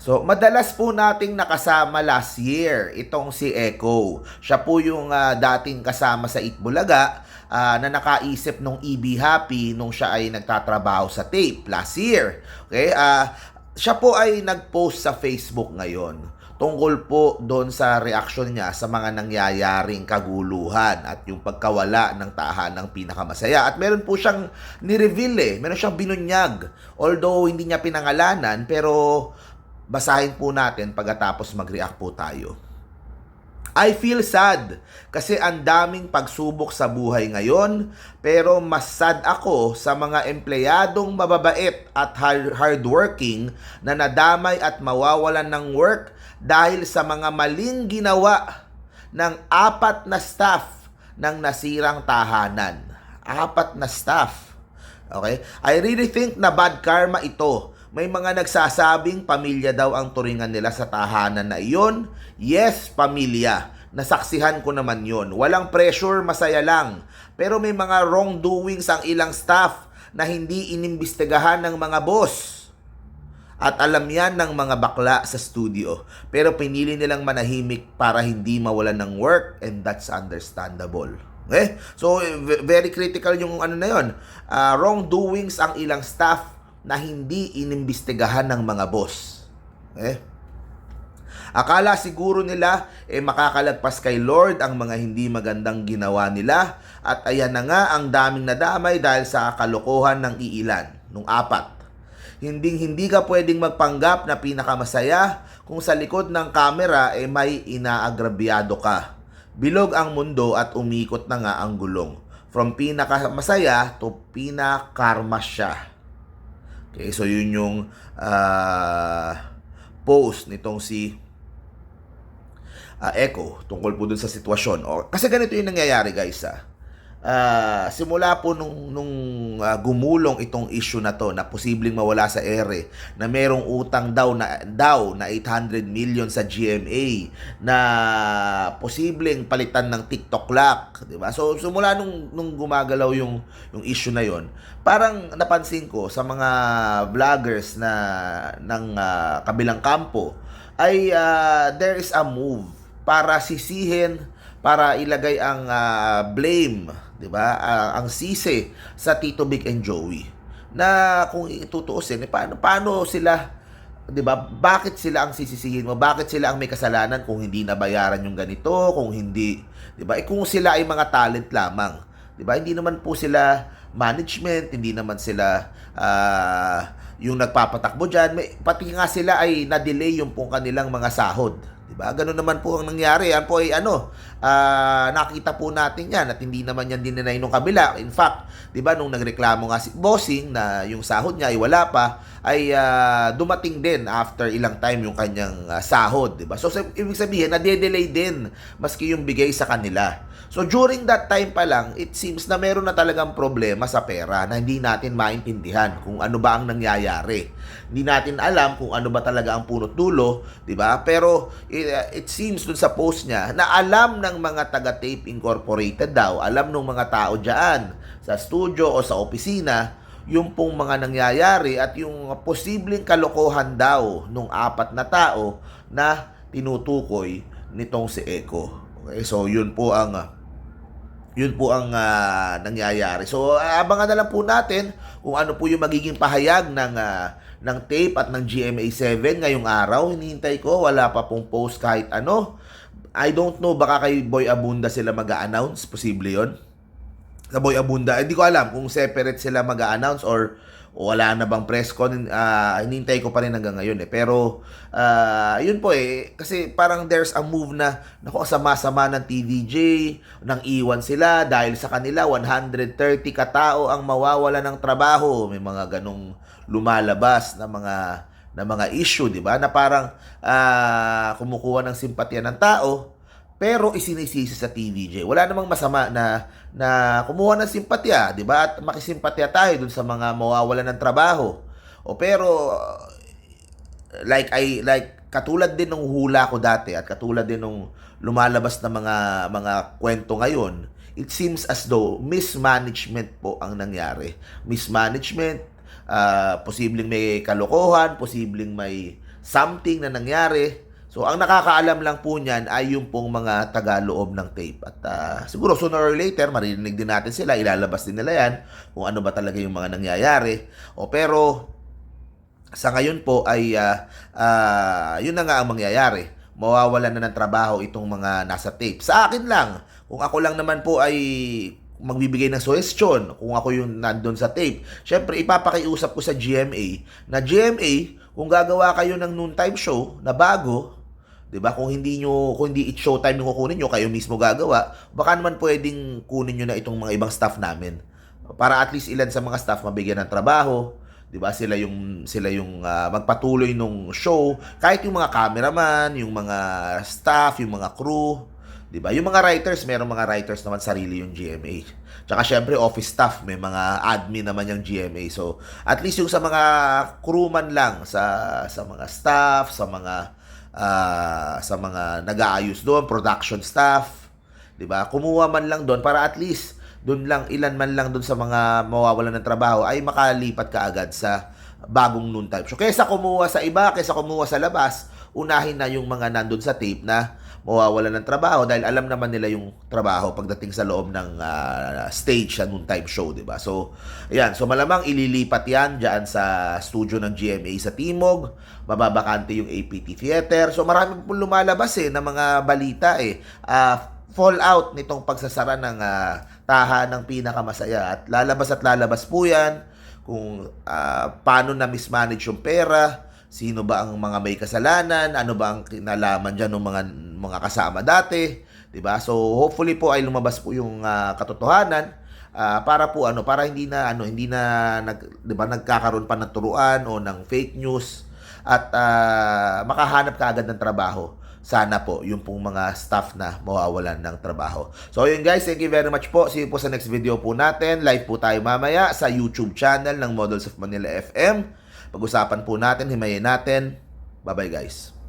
So, madalas po nating nakasama last year itong si Echo. Siya po yung ah, dating kasama sa Itbulaga ah, na nakaisip nung EB Happy nung siya ay nagtatrabaho sa tape last year. Okay? ah siya po ay nag-post sa Facebook ngayon tungkol po doon sa reaksyon niya sa mga nangyayaring kaguluhan at yung pagkawala ng tahanang pinakamasaya. At meron po siyang ni-reveal eh, meron siyang binunyag. Although hindi niya pinangalanan, pero basahin po natin pagkatapos mag-react po tayo. I feel sad kasi ang daming pagsubok sa buhay ngayon pero mas sad ako sa mga empleyadong mababait at hard- hardworking na nadamay at mawawalan ng work dahil sa mga maling ginawa ng apat na staff ng nasirang tahanan. Apat na staff. Okay? I really think na bad karma ito. May mga nagsasabing pamilya daw ang turingan nila sa tahanan na iyon. Yes, pamilya. Nasaksihan ko naman yon. Walang pressure, masaya lang. Pero may mga wrongdoings ang ilang staff na hindi inimbestigahan ng mga boss. At alam yan ng mga bakla sa studio. Pero pinili nilang manahimik para hindi mawalan ng work and that's understandable. Okay? So, v- very critical yung ano na yon. Ah, wrongdoings ang ilang staff na hindi inimbestigahan ng mga boss. Okay? Akala siguro nila eh makakalagpas kay Lord ang mga hindi magandang ginawa nila at ayan na nga ang daming nadamay dahil sa kalokohan ng iilan, nung apat. Hindi hindi ka pwedeng magpanggap na pinakamasaya kung sa likod ng kamera eh may inaagrabyado ka. Bilog ang mundo at umikot na nga ang gulong. From pinakamasaya to pinakarma siya. Okay, so yun yung ah, post nitong si ah, Echo tungkol po dun sa sitwasyon. O, kasi ganito yung nangyayari guys ah. Ah, simula po nung, nung ah, gumulong itong issue na to na posibleng mawala sa ere na merong utang daw na daw na 800 million sa GMA na posibleng palitan ng TikTok lock, 'di ba? So simula nung nung gumagalaw yung yung issue na yon, parang napansin ko sa mga vloggers na ng ah, kabilang kampo ay ah, there is a move para sisihin para ilagay ang ah, blame, 'di ba? Ah, ang sisi sa Tito Big and Joey. Na kung itutuusin, eh, paano paano sila 'di ba? Bakit sila ang sisisihin mo? Bakit sila ang may kasalanan kung hindi nabayaran yung ganito, kung hindi, 'di ba? Eh kung sila ay mga talent lamang, 'di ba? Hindi naman po sila management, hindi naman sila ah, yung nagpapatakbo diyan, pati nga sila ay na-delay yung pong kanilang mga sahod. 'Di ba? Ganun naman po ang nangyari. Yan po ay ano, ah, nakita po natin 'yan at hindi naman yan dinenay nung kabila. In fact, 'di ba nung nagreklamo nga si Bossing na yung sahod niya ay wala pa, ay ah, dumating din after ilang time yung kanyang ah, sahod, 'di ba? So sa, ibig sabihin, na-delay din maski yung bigay sa kanila. So during that time pa lang, it seems na meron na talagang problema sa pera na hindi natin maintindihan kung ano ba ang nangyayari. Hindi natin alam kung ano ba talaga ang punot dulo, 'di ba? Pero it, it seems dun sa post niya na alam ng mga taga Tape Incorporated daw, alam ng mga tao diyan sa studio o sa opisina yung pong mga nangyayari at yung posibleng kalokohan daw nung apat na tao na tinutukoy nitong si Echo. Okay, so yun po ang yun po ang ah, nangyayari. So abangan na lang po natin kung ano po yung magiging pahayag ng ah, ng tape at ng GMA7 ngayong araw. Hinihintay ko, wala pa pong post kahit ano. I don't know, baka kay Boy Abunda sila mag-a-announce, posible yon sa Boy Abunda. Hindi ko alam kung separate sila mag-a-announce or o wala na bang press con. Uh, hinintay ko pa rin hanggang ngayon eh. Pero, ah, yun po eh. Kasi parang there's a move na, naku, sama-sama ng TVJ, nang iwan sila dahil sa kanila 130 katao ang mawawala ng trabaho. May mga ganong lumalabas na mga na mga issue, 'di ba? Na parang ah, kumukuha ng simpatya ng tao pero isinisisi sa TVJ. Wala namang masama na na kumuha ng simpatya, 'di ba? At makisimpatya tayo dun sa mga mawawalan ng trabaho. O pero like I like katulad din ng hula ko dati at katulad din ng lumalabas na mga mga kwento ngayon, it seems as though mismanagement po ang nangyari. Mismanagement, ah, posibleng may kalokohan, posibleng may something na nangyari. So, ang nakakaalam lang po niyan ay yung pong mga taga-loob ng tape. At ah, siguro sooner or later, marinig din natin sila, ilalabas din nila yan kung ano ba talaga yung mga nangyayari. O pero, sa ngayon po ay ah, ah, yun na nga ang mangyayari. Mawawalan na ng trabaho itong mga nasa tape. Sa akin lang, kung ako lang naman po ay magbibigay ng suggestion kung ako yung nandun sa tape. Siyempre, ipapakiusap ko sa GMA na GMA, kung gagawa kayo ng noontime show na bago, 'di ba? Kung hindi nyo kung hindi it showtime yung kukunin nyo, kayo mismo gagawa, baka naman pwedeng kunin nyo na itong mga ibang staff namin. Para at least ilan sa mga staff mabigyan ng trabaho, 'di ba? Sila yung sila yung ah, magpatuloy nung show, kahit yung mga cameraman, yung mga staff, yung mga crew, 'di ba? Yung mga writers, merong mga writers naman sarili yung GMA. Tsaka syempre office staff, may mga admin naman yung GMA. So, at least yung sa mga crewman lang sa sa mga staff, sa mga ah, sa mga nag-aayos doon, production staff, 'di ba? Kumuha man lang doon para at least doon lang ilan man lang doon sa mga mawawalan ng trabaho ay makalipat ka agad sa bagong noon type. So kaysa kumuha sa iba, kaysa kumuha sa labas, unahin na yung mga nandun sa tape na mawawalan ng trabaho dahil alam naman nila yung trabaho pagdating sa loob ng ah, stage sa noon type show, 'di ba? So, ayan, so malamang ililipat 'yan diyan sa studio ng GMA sa Timog, mababakante yung APT Theater. So marami pong lumalabas eh ng mga balita eh. Ah, fallout nitong pagsasara ng ah, tahanang pinakamasaya at lalabas at lalabas po 'yan kung ah, paano na mismanage yung pera, sino ba ang mga may kasalanan, ano ba ang kinalaman diyan ng mga mga kasama dati, 'di ba? So hopefully po ay lumabas po yung ah, katotohanan ah, para po ano, para hindi na ano, hindi na nag 'di ba nagkakaroon pa ng turuan o ng fake news at ah, makahanap ka agad ng trabaho sana po yung pong mga staff na mawawalan ng trabaho. So yun guys, thank you very much po. See you po sa next video po natin. Live po tayo mamaya sa YouTube channel ng Models of Manila FM. Pag-usapan po natin, himayin natin. Bye-bye guys.